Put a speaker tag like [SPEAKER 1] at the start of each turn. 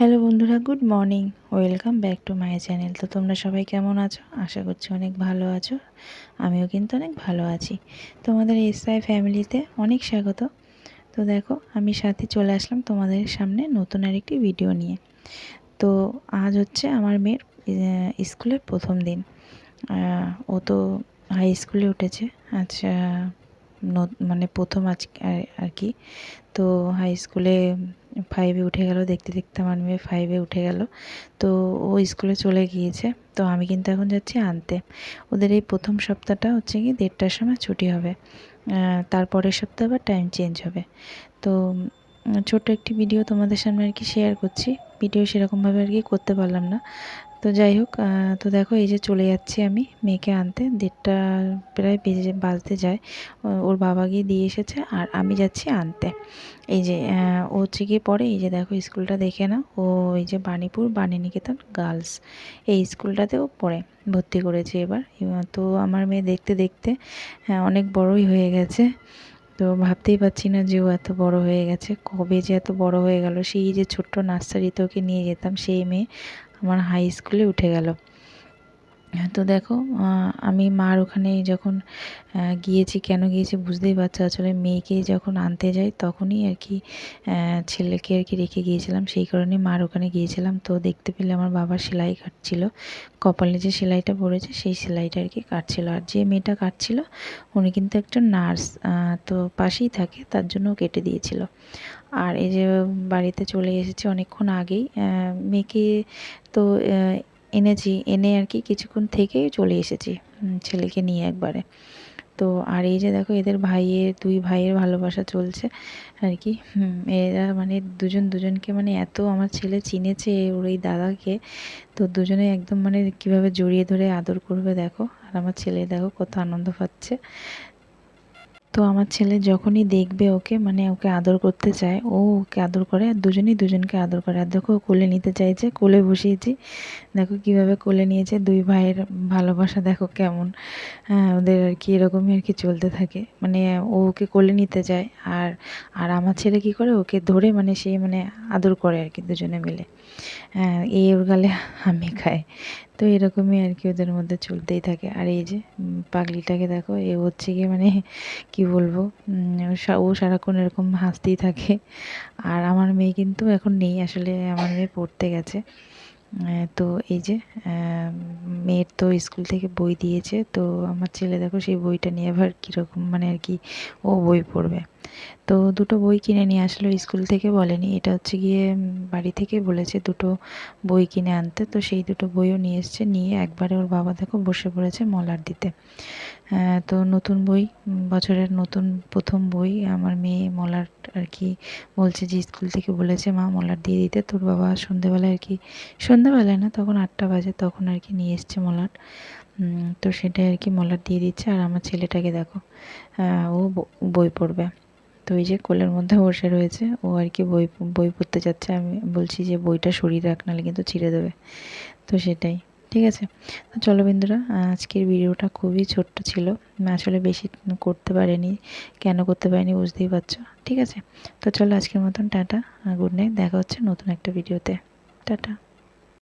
[SPEAKER 1] Hello বন্ধুরা, good morning. Welcome back to my channel. তো তোমরা সবাই কেমন আছো? আশা করছি অনেক ভালো আছো। আমিও কিন্তু অনেক ভালো আছি। তোমাদের এসআই ফ্যামিলিতে অনেক স্বাগত। তো দেখো, আমি সাথে চলে আসলাম তোমাদের সামনে নতুন আরেকটি ভিডিও নিয়ে। তো আজ হচ্ছে আমার মেয়ের স্কুলের প্রথম দিন। ও তো হাই স্কুলে উঠেছে। আচ্ছা মানে প্রথম আজ, আর কি। তো হাই স্কুলে ফাইভে উঠে গেল, দেখতে দেখতে আমার মেয়ে ফাইভে উঠে গেল। তো ও স্কুলে চলে গিয়েছে, তো আমি কিন্তু এখন যাচ্ছি আনতে। ওদের এই প্রথম সপ্তাহটা হচ্ছে কি দেড়টার সময় ছুটি হবে। তারপরের সপ্তাহে আবার টাইম চেঞ্জ হবে। তো ছোট্ট একটি ভিডিও তোমাদের সামনে আর কি শেয়ার করছি। ভিডিও সেরকমভাবে আর কি করতে পারলাম না। তো যাই হোক তো দেখো এই যে চলে যাচ্ছি আমি মেয়েকে আনতে। দেড়টা প্রায় বেজে বাজতে যায়। ওর বাবা গিয়ে দিয়ে এসেছে আর আমি যাচ্ছি আনতে। এই যে ও হচ্ছে গিয়ে পড়ে এই যে দেখো স্কুলটা দেখে না ও এই যে বাণীপুর, বাণীনিকেতন গার্লস। এই স্কুলটাতেও পড়ে, ভর্তি করেছে এবার। তো আমার মেয়ে দেখতে দেখতে অনেক বড়ই হয়ে গেছে। তো ভাবতেই পারছি না যে ও এত বড় হয়ে গেছে। কবে যে এত বড় হয়ে গেল। সেই যে ছোট্ট নার্সারিতে ওকে নিয়ে যেতাম, সেই মেয়ে। আমার হাই স্কুলে উঠে গেল। তো দেখো আমি মার ওখানে যখন গিয়েছি, কেন গিয়েছি বুঝতেই পারছ? আসলে মেয়েকে যখন আনতে যাই, তখনই আর কি ছেলেকে আর কি রেখে গিয়েছিলাম। সেই কারণে মার ওখানে গিয়েছিলাম। তো দেখতে পেলে আমার বাবা সেলাই কাটছিল। কপালে যে সেলাইটা পড়েছে, সেই সেলাইটা আর কি কাটছিল। আর যে মেয়েটা কাটছিল, উনি কিন্তু একজন নার্স তো পাশেই থাকে, তার জন্য কেটে দিয়েছিল। আর এই যে বাড়িতে চলে এসেছে অনেকক্ষণ আগেই মেয়েকে তো এনেছি, এনে আর কি কিছুক্ষণ থেকে চলে এসেছি ছেলেকে নিয়ে একবারে। তো আর এই যে দেখো, এদের ভাইয়ের, দুই ভাইয়ের ভালোবাসা চলছে আর কি। এরা মানে দুজন দুজনকে মানে এত আমার ছেলে চিনেছে, ওর এই দাদাকে। তো দুজনে একদম মানে কীভাবে জড়িয়ে ধরে আদর করবে দেখো। আর আমার ছেলে দেখো কত আনন্দ পাচ্ছে। তো আমার ছেলে যখনই দেখবে ওকে মানে ওকে আদর করতে চায়, ও ওকে আদর করে আর দুজনেই দুজনকে আদর করে। আর দেখো কোলে নিতে চাইছে, কোলে বসিয়েছি। দেখো কীভাবে কোলে নিয়েছে, দুই ভাইয়ের ভালোবাসা দেখো কেমন। হ্যাঁ ওদের আর কি এরকমই আর কি চলতে থাকে। মানে ও ওকে কোলে নিতে যায় আর আর আমার ছেলে কি করে, ওকে ধরে মানে সে মানে আদর করে আর কি দুজনে মিলে। হ্যাঁ এই ওর গালে আমি খাই তো এরকমই আর কি ওদের মধ্যে চলতেই থাকে। আর এই যে পাগলিটাকে দেখো, এ হচ্ছে গিয়ে মানে কি বলব ও সারাক্ষণ এরকম হাসতেই থাকে। আর আমার মেয়ে কিন্তু এখন নেই, আসলে আমার মেয়ে পড়তে গেছে। তো এই যে মেয়ের তো স্কুল থেকে বই দিয়েছে, তো আমার ছেলে দেখো সেই বইটা নিয়ে আবার কীরকম মানে আর কি ও বই পড়বে। তো দুটো বই কিনে নিয়ে আসলো স্কুল থেকে, বলেনি। এটা হচ্ছে গিয়ে বাড়ি থেকে বলেছে দুটো বই কিনে আনতে। তো সেই দুটো বইও নিয়ে এসছে, নিয়ে একবারে ওর বাবা দেখো বসে পড়েছে মলার দিতে। তো নতুন বই বছরের নতুন প্রথম বই। আমার মেয়ে মলার আর কি বলছে যে, স্কুল থেকে বলেছে, মা মলার দিয়ে দিতে। তোর বাবা সন্ধেবেলায় আর কি, সন্ধেবেলায় না, তখন আটটা বাজে, তখন আর কি নিয়ে এসছে মলার তো সেটাই আর কি মলার দিয়ে দিচ্ছে। আর আমার ছেলেটাকে দেখো ও বই পড়বে। তো এই যে কোলের মধ্যে বসে রয়েছে, ও আর কি বই বই পড়তে যাচ্ছে। আমি বলছি যে বইটা সরিয়ে রাখ, নাহলে কিন্তু ছিঁড়ে দেবে। তো সেটাই, ঠিক আছে? তো চলো বিন্দুরা আজকের ভিডিওটা খুবই ছোট্ট ছিল। আসলে বেশি করতে পারিনি। কেন করতে পারিনি বুঝতেই পারছ? ঠিক আছে? তো চলো আজকের মতন, টাটা গুড নাইট, দেখা হচ্ছে নতুন একটা ভিডিওতে। টাটা।